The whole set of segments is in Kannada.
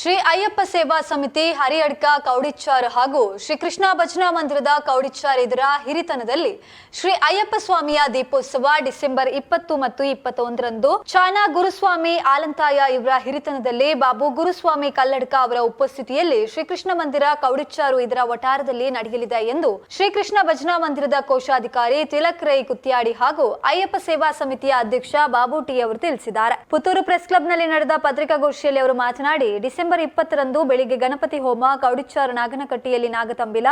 ಶ್ರೀ ಅಯ್ಯಪ್ಪ ಸೇವಾ ಸಮಿತಿ ಹರಿಯಡ್ಕ ಕೌಡಿಚ್ಚಾರ್ ಹಾಗೂ ಶ್ರೀ ಕೃಷ್ಣ ಭಜನಾ ಮಂದಿರದ ಕೌಡಿಚ್ಚಾರ್ ಇದರ ಹಿರಿತನದಲ್ಲಿ ಶ್ರೀ ಅಯ್ಯಪ್ಪ ಸ್ವಾಮಿಯ ದೀಪೋತ್ಸವ ಡಿಸೆಂಬರ್ ಇಪ್ಪತ್ತು ಮತ್ತು ಇಪ್ಪತ್ತೊಂದರಂದು ಚಾನಾ ಗುರುಸ್ವಾಮಿ ಆಲಂತಾಯ ಇವರ ಹಿರಿತನದಲ್ಲಿ ಬಾಬು ಗುರುಸ್ವಾಮಿ ಕಲ್ಲಡ್ಕ ಅವರ ಉಪಸ್ಥಿತಿಯಲ್ಲಿ ಶ್ರೀ ಕೃಷ್ಣ ಮಂದಿರ ಕೌಡಿಚ್ಚಾರು ಇದರ ವಟಾರದಲ್ಲಿ ನಡೆಯಲಿದೆ ಎಂದು ಶ್ರೀ ಕೃಷ್ಣ ಭಜನಾ ಮಂದಿರದ ಕೋಶಾಧಿಕಾರಿ ತಿಲಕ್ ರೈ ಕುತ್ಯಾಡಿ ಹಾಗೂ ಅಯ್ಯಪ್ಪ ಸೇವಾ ಸಮಿತಿಯ ಅಧ್ಯಕ್ಷ ಬಾಬು ಟಿ ಅವರು ತಿಳಿಸಿದ್ದಾರೆ. ಪುತ್ತೂರು ಪ್ರೆಸ್ ಕ್ಲಬ್ನಲ್ಲಿ ನಡೆದ ಪತ್ರಿಕಾಗೋಷ್ಠಿಯಲ್ಲಿ ಅವರು ಮಾತನಾಡಿ, ಡಿಸೆಂಬರ್ ಇಪ್ಪತ್ತರಂದು ಬೆಳಿಗ್ಗೆ ಗಣಪತಿ ಹೋಮ, ಕೌಡಿಚ್ಚಾರ್, ನಾಗನಕಟ್ಟಿಯಲ್ಲಿ ನಾಗತಂಬಿಲ,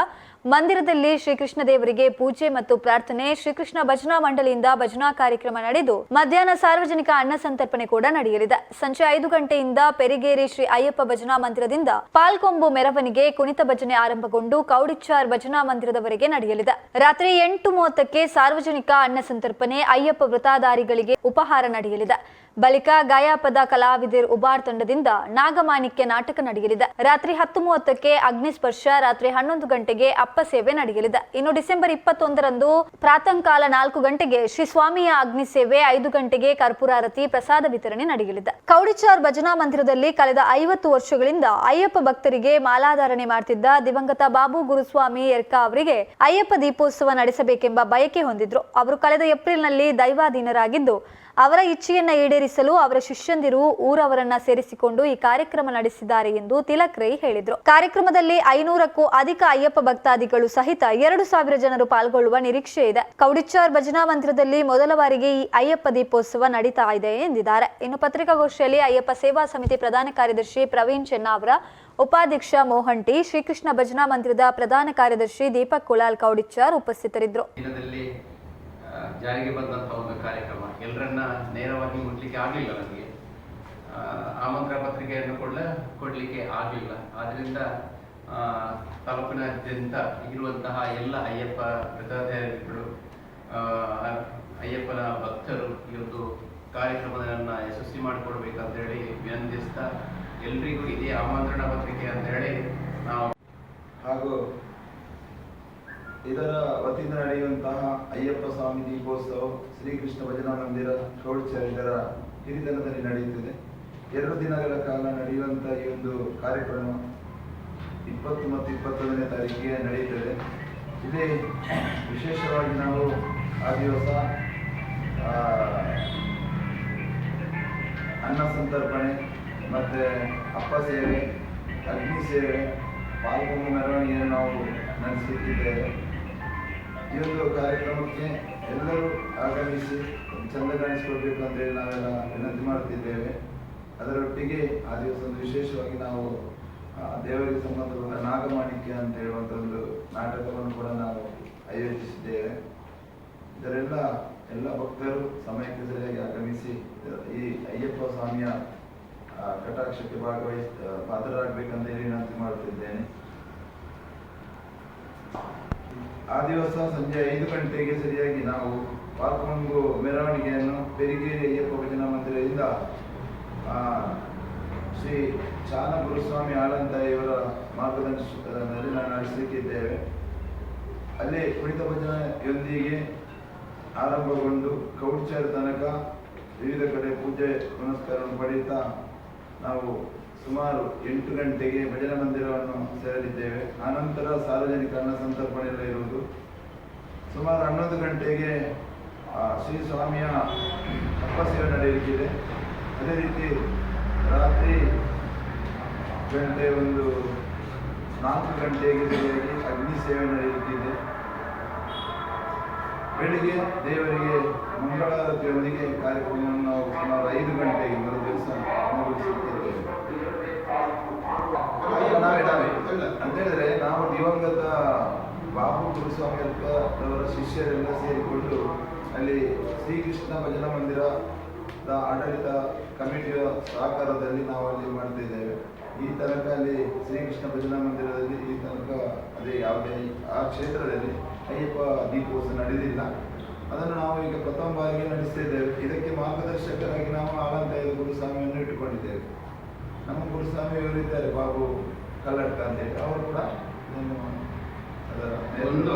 ಮಂದಿರದಲ್ಲಿ ಶ್ರೀಕೃಷ್ಣ ದೇವರಿಗೆ ಪೂಜೆ ಮತ್ತು ಪ್ರಾರ್ಥನೆ, ಶ್ರೀಕೃಷ್ಣ ಭಜನಾ ಮಂಡಳಿಯಿಂದ ಭಜನಾ ಕಾರ್ಯಕ್ರಮ ನಡೆದು ಮಧ್ಯಾಹ್ನ ಸಾರ್ವಜನಿಕ ಅನ್ನ ಸಂತರ್ಪಣೆ ಕೂಡ ನಡೆಯಲಿದೆ. ಸಂಜೆ ಐದು ಗಂಟೆಯಿಂದ ಪೆರಿಗೇರಿ ಶ್ರೀ ಅಯ್ಯಪ್ಪ ಭಜನಾ ಮಂದಿರದಿಂದ ಪಾಲ್ಕೊಂಬು ಮೆರವಣಿಗೆ ಕುಣಿತ ಭಜನೆ ಆರಂಭಗೊಂಡು ಕೌಡಿಚ್ಚಾರ್ ಭಜನಾ ಮಂದಿರದವರೆಗೆ ನಡೆಯಲಿದೆ. ರಾತ್ರಿ ಎಂಟು ಮೂವತ್ತಕ್ಕೆ ಸಾರ್ವಜನಿಕ ಅನ್ನ ಸಂತರ್ಪಣೆ, ಅಯ್ಯಪ್ಪ ವೃತಾಧಾರಿಗಳಿಗೆ ಉಪಹಾರ ನಡೆಯಲಿದೆ. ಬಳಿಕ ಗಾಯಾಪದ ಕಲಾವಿದರ್ ಉಬಾರ್ ತಂಡದಿಂದ ನಾಗಮಾಣಿಕ್ಯ ನಾಟಕ ನಡೆಯಲಿದೆ. ರಾತ್ರಿ ಹತ್ತು ಮೂವತ್ತಕ್ಕೆ ಅಗ್ನಿಸ್ಪರ್ಶ, ರಾತ್ರಿ ಹನ್ನೊಂದು ಗಂಟೆಗೆ ಅಪ್ಪ ಸೇವೆ ನಡೆಯಲಿದೆ. ಇನ್ನು ಡಿಸೆಂಬರ್ ಇಪ್ಪತ್ತೊಂದರಂದು ಪ್ರಾತಃಕಾಲ ನಾಲ್ಕು ಗಂಟೆಗೆ ಶ್ರೀ ಸ್ವಾಮಿಯ ಅಗ್ನಿ ಸೇವೆ, ಐದು ಗಂಟೆಗೆ ಕರ್ಪೂರಾರತಿ ಪ್ರಸಾದ ವಿತರಣೆ ನಡೆಯಲಿದೆ. ಕೌಡಿಚಾರ್ ಭಜನಾ ಮಂದಿರದಲ್ಲಿ ಕಳೆದ ಐವತ್ತು ವರ್ಷಗಳಿಂದ ಅಯ್ಯಪ್ಪ ಭಕ್ತರಿಗೆ ಮಾಲಾಧಾರಣೆ ಮಾಡ್ತಿದ್ದ ದಿವಂಗತ ಬಾಬು ಗುರುಸ್ವಾಮಿ ಎರ್ಕಾ ಅವರಿಗೆ ಅಯ್ಯಪ್ಪ ದೀಪೋತ್ಸವ ನಡೆಸಬೇಕೆಂಬ ಬಯಕೆ ಹೊಂದಿದ್ರು. ಅವರು ಕಳೆದ ಏಪ್ರಿಲ್ನಲ್ಲಿ ದೈವಾಧೀನರಾಗಿದ್ದು ಅವರ ಇಚ್ಛೆಯನ್ನ ಈಡೇರಿಸಲು ಅವರ ಶಿಷ್ಯಂದಿರು ಊರವರನ್ನ ಸೇರಿಸಿಕೊಂಡು ಈ ಕಾರ್ಯಕ್ರಮ ನಡೆಸಿದ್ದಾರೆ ಎಂದು ತಿಲಕ್ ರೈ ಹೇಳಿದರು. ಕಾರ್ಯಕ್ರಮದಲ್ಲಿ ಐನೂರಕ್ಕೂ ಅಧಿಕ ಅಯ್ಯಪ್ಪ ಭಕ್ತಾದಿಗಳು ಸಹಿತ ಎರಡು ಸಾವಿರ ಜನರು ಪಾಲ್ಗೊಳ್ಳುವ ನಿರೀಕ್ಷೆ ಇದೆ. ಕೌಡಿಚಾರ್ ಭಜನಾ ಮಂದಿರದಲ್ಲಿ ಮೊದಲ ಬಾರಿಗೆ ಈ ಅಯ್ಯಪ್ಪ ದೀಪೋತ್ಸವ ನಡೀತಾ ಇದೆ ಎಂದಿದ್ದಾರೆ. ಇನ್ನು ಪತ್ರಿಕಾಗೋಷ್ಠಿಯಲ್ಲಿ ಅಯ್ಯಪ್ಪ ಸೇವಾ ಸಮಿತಿ ಪ್ರಧಾನ ಕಾರ್ಯದರ್ಶಿ ಪ್ರವೀಣ್ ಚೆನ್ನಾವರ ಉಪಾಧ್ಯಕ್ಷ ಮೋಹನ್ ಟಿ ಶ್ರೀಕೃಷ್ಣ ಭಜನಾ ಮಂದಿರದ ಪ್ರಧಾನ ಕಾರ್ಯದರ್ಶಿ ದೀಪಕ್ ಕುಲಾಲ್ ಕೌಡಿಚಾರ್ ಉಪಸ್ಥಿತರಿದ್ದರು. ಜಾರಿಗೆ ಬಂದಂತಹ ಒಂದು ಕಾರ್ಯಕ್ರಮ. ಎಲ್ಲರನ್ನ ನೇರವಾಗಿ ಮುಟ್ಲಿಕ್ಕೆ ಆಗಲಿಲ್ಲ ನನಗೆ ಆಮಂತ್ರಣ ಆಮಂತ್ರ ಪತ್ರಿಕೆಯನ್ನು ಕೂಡ ಕೊಡಲಿಕ್ಕೆ ಆಗಲಿಲ್ಲ. ಆದ್ದರಿಂದ ತಾಲೂಕಿನಾದ್ಯಂತ ಇರುವಂತಹ ಎಲ್ಲ ಅಯ್ಯಪ್ಪ ಆ, ಅಯ್ಯಪ್ಪನ ಭಕ್ತರು ಈ ಒಂದು ಕಾರ್ಯಕ್ರಮವನ್ನು ಯಶಸ್ವಿ ಮಾಡಿಕೊಡ್ಬೇಕಂತ ಹೇಳಿ ವಿನಂತಿಸ್ತಾ ಎಲ್ರಿಗೂ ಇದೇ ಆಮಂತ್ರಣ ಪತ್ರಿಕೆ ಅಂತ ಹೇಳಿ ನಾವು ಹಾಗೂ ಇದರ ವತಿಯಿಂದ ನಡೆಯುವಂತಹ ಅಯ್ಯಪ್ಪ ಸ್ವಾಮಿ ದೀಪೋತ್ಸವ, ಶ್ರೀಕೃಷ್ಣ ಭಜನಾ ಮಂದಿರ ಕೌಡ್ಚರ್ ಇದರ ಹಿರಿತನದಲ್ಲಿ ನಡೆಯುತ್ತಿದೆ. ಎರಡು ದಿನಗಳ ಕಾಲ ನಡೆಯುವಂತಹ ಈ ಒಂದು ಕಾರ್ಯಕ್ರಮ ಇಪ್ಪತ್ತು ಮತ್ತು ಇಪ್ಪತ್ತೊಂದನೇ ತಾರೀಕಿಗೆ ನಡೆಯುತ್ತದೆ ಇದೇ ವಿಶೇಷವಾಗಿ ನಾವು ಆ ದಿವಸ ಅನ್ನ ಸಂತರ್ಪಣೆ ಮತ್ತು ಅಪ್ಪ ಸೇವೆ, ಅಗ್ನಿ ಸೇವೆ, ಪಾಲ್ಗೊಂಡ ಮೆರವಣಿಗೆಯನ್ನು ನಾವು ನಡೆಸುತ್ತಿದ್ದೇವೆ. ಈ ಕಾರ್ಯಕ್ರಮಕ್ಕೆ ಎಲ್ಲರೂ ಆಗಮಿಸಿ ಚಂದ ಕಾಣಿಸಿಕೊಳ್ಬೇಕು ಅಂತೇಳಿ ನಾವೆಲ್ಲ ವಿನಂತಿ ಮಾಡ್ತಿದ್ದೇವೆ. ಅದರೊಟ್ಟಿಗೆ ಆ ದಿವಸ ವಿಶೇಷವಾಗಿ ನಾವು ದೇವರಿಗೆ ಸಂಬಂಧಪಟ್ಟ ನಾಗಮಾಣಿಕ್ಯ ಅಂತ ಹೇಳುವಂಥ ಒಂದು ನಾಟಕವನ್ನು ಕೂಡ ನಾವು ಆಯೋಜಿಸಿದ್ದೇವೆ. ಇದರೆಲ್ಲ ಎಲ್ಲ ಭಕ್ತರು ಸಮಯಕ್ಕೆ ಸರಿಯಾಗಿ ಆಗಮಿಸಿ, ಈ ಅಯ್ಯಪ್ಪ ಸ್ವಾಮಿಯ ಕಟಾಕ್ಷಕ್ಕೆ ಭಾಗವಹಿಸ್ ಪಾತ್ರರಾಗಬೇಕಂತ ಹೇಳಿ ವಿನಂತಿ ಮಾಡುತ್ತಿದ್ದೇನೆ ಆ ದಿವಸ ಸಂಜೆ ಐದು ಗಂಟೆಗೆ ಸರಿಯಾಗಿ ನಾವು ಪಾಲ್ಗೊಂಡು ಮೆರವಣಿಗೆಯನ್ನು ಪೆರಿಗೇರಿ ಅಯ್ಯಪ್ಪ ಭಜನಾ ಮಂದಿರದಿಂದ ಶ್ರೀ ಚಾನ ಗುರುಸ್ವಾಮಿ ಆಳಂತ ಇವರ ಮಾರ್ಗದರ್ಶನದಲ್ಲಿ ನಾನು ನಡೆಸಲಿಕ್ಕಿದ್ದೇವೆ. ಅಲ್ಲಿ ಕುಣಿತ ಭಜನೆಯೊಂದಿಗೆ ಆರಂಭಗೊಂಡು ಕೌಡ್ಚರ್ ತನಕ ವಿವಿಧ ಕಡೆ ಪೂಜೆ ಪುನಸ್ಕಾರವನ್ನು ಪಡೆಯುತ್ತಾ ನಾವು ಸುಮಾರು ಎಂಟು ಗಂಟೆಗೆ ಭಜನಾ ಮಂದಿರವನ್ನು ಸೇರಲಿದ್ದೇವೆ ಆನಂತರ ಸಾರ್ವಜನಿಕ ಅನ್ನ ಸಂತರ್ಪಣೆ ಎಲ್ಲ ಇರುವುದು. ಸುಮಾರು ಹನ್ನೊಂದು ಗಂಟೆಗೆ ಶ್ರೀ ಸ್ವಾಮಿಯ ತಪಸ್ಸೇವೆ ನಡೆಯುತ್ತಿದೆ. ಅದೇ ರೀತಿ ರಾತ್ರಿ ಗಂಟೆ ಒಂದು ನಾಲ್ಕು ಗಂಟೆಗೆ ಸರಿಯಾಗಿ ಅಗ್ನಿ ಸೇವೆ ನಡೆಯುತ್ತಿದೆ. ಬೆಳಿಗ್ಗೆ ದೇವರಿಗೆ ಮಂಗಳಾರತಿಯೊಂದಿಗೆ ಕಾರ್ಯಕ್ರಮವನ್ನು ನಾವು ಸುಮಾರು ಐದು ಗಂಟೆಗೆ ಮರು ದಿವಸ ಮುಗಿಸುತ್ತಿದ್ದೇವೆ ನಾವೇ ಅಂತ ಹೇಳಿದ್ರೆ ನಾವು ದಿವಂಗತ ಬಾಬು ಗುರುಸ್ವಾಮಿ ಅಂತ ಅವರ ಶಿಷ್ಯರೆಲ್ಲ ಸೇರಿಕೊಂಡು ಅಲ್ಲಿ ಶ್ರೀಕೃಷ್ಣ ಭಜನಾ ಮಂದಿರದ ಆಡಳಿತ ಕಮಿಟಿಯ ಸಹಕಾರದಲ್ಲಿ ನಾವು ಅಲ್ಲಿ ಮಾಡ್ತಿದ್ದೇವೆ. ಈ ತನಕ ಅಲ್ಲಿ ಶ್ರೀಕೃಷ್ಣ ಭಜನಾ ಮಂದಿರದಲ್ಲಿ ಈ ತನಕ ಅದೇ ಯಾವುದೇ ಆ ಕ್ಷೇತ್ರದಲ್ಲಿ ಅಯ್ಯಪ್ಪ ದೀಪೋತ್ಸವ ನಡೆದಿಲ್ಲ. ಅದನ್ನು ನಾವು ಈಗ ಪ್ರಥಮ ಬಾರಿಗೆ ನಡೆಸ್ತಿದ್ದೇವೆ. ಇದಕ್ಕೆ ಮಾರ್ಗದರ್ಶಕರಾಗಿ ನಾವು ಆಲಂತಾಯದ ಗುರುಸ್ವಾಮಿಯನ್ನು ಇಟ್ಟುಕೊಂಡಿದ್ದೇವೆ. ನಮ್ಮ ಗುರುಸ್ವಾಮಿ ಇವರಿದ್ದಾರೆ ಬಾಬು. ಕಲ್ಲಡ್ಕ ಅಂತೇಳಿ ಅವರು ಕೂಡ ಒಂದು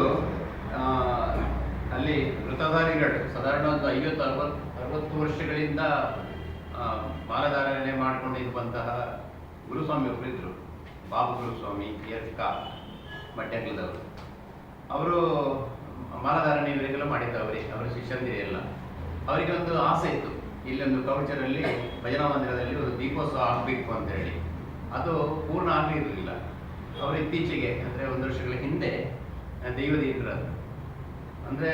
ಅಲ್ಲಿ ವೃತಧಾರಿಗಳು ಸಾಧಾರಣ ಒಂದು ಐವತ್ತು ಅರವತ್ತು ಅರವತ್ತು ವರ್ಷಗಳಿಂದ ಮಾಲಧಾರಣೆ ಮಾಡಿಕೊಂಡಿರುವಂತಹ ಗುರುಸ್ವಾಮಿ ಒಬ್ಬರಿದ್ದರು ಬಾಬು ಗುರುಸ್ವಾಮಿ ಎರ್ಕ ಮಡ್ಯಗಲದವರು ಅವರು ಮಾಲಧಾರಣೆ ಇವರಿಗೆಲ್ಲ ಮಾಡಿದ್ದವರೇ ಅವರ ಶಿಷ್ಯಂದಿರಿ ಎಲ್ಲ. ಅವರಿಗೆ ಒಂದು ಆಸೆ ಇತ್ತು. ಇಲ್ಲೊಂದು ಕೌಚರಲ್ಲಿ ಭಜನಾ ಮಂದಿರದಲ್ಲಿ ಒಂದು ದೀಪೋತ್ಸವ ಆಗಬೇಕು ಅಂತ ಹೇಳಿ. ಅದು ಪೂರ್ಣ ಆಗಿರಲಿಲ್ಲ ಅವರು ಇತ್ತೀಚೆಗೆ, ಅಂದರೆ ಒಂದು ವರ್ಷಗಳ ಹಿಂದೆ ದೈವದೀಕರದು ಅಂದರೆ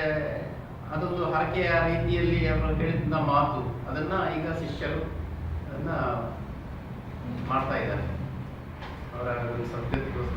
ಅದೊಂದು ಹರಕೆಯ ರೀತಿಯಲ್ಲಿ ಅವರು ಹೇಳಿದ ಮಾತು. ಅದನ್ನ ಈಗ ಶಿಷ್ಯರು ಅದನ್ನ ಮಾಡ್ತಾ ಇದ್ದಾರೆ. ಅವರ ಸದ್ಯದಗೋಸ್ಕರ